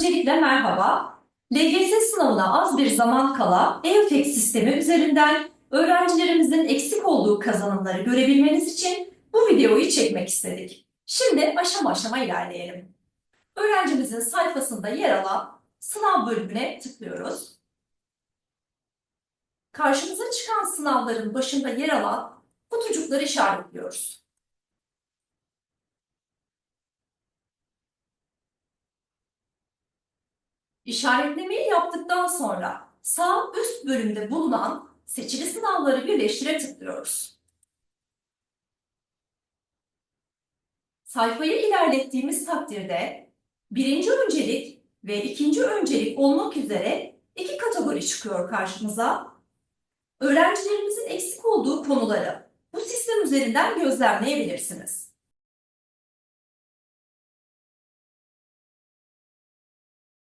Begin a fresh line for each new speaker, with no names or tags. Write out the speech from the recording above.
öncelikle merhaba. LGS sınavına az bir zaman kala EUTEK sistemi üzerinden öğrencilerimizin eksik olduğu kazanımları görebilmeniz için bu videoyu çekmek istedik. Şimdi aşama aşama ilerleyelim. Öğrencimizin sayfasında yer alan sınav bölümüne tıklıyoruz. Karşımıza çıkan sınavların başında yer alan kutucukları işaretliyoruz. İşaretlemeyi yaptıktan sonra sağ üst bölümde bulunan seçili sınavları birleştire tıklıyoruz. Sayfayı ilerlettiğimiz takdirde birinci öncelik ve ikinci öncelik olmak üzere iki kategori çıkıyor karşımıza. Öğrencilerimizin eksik olduğu konuları bu sistem üzerinden gözlemleyebilirsiniz.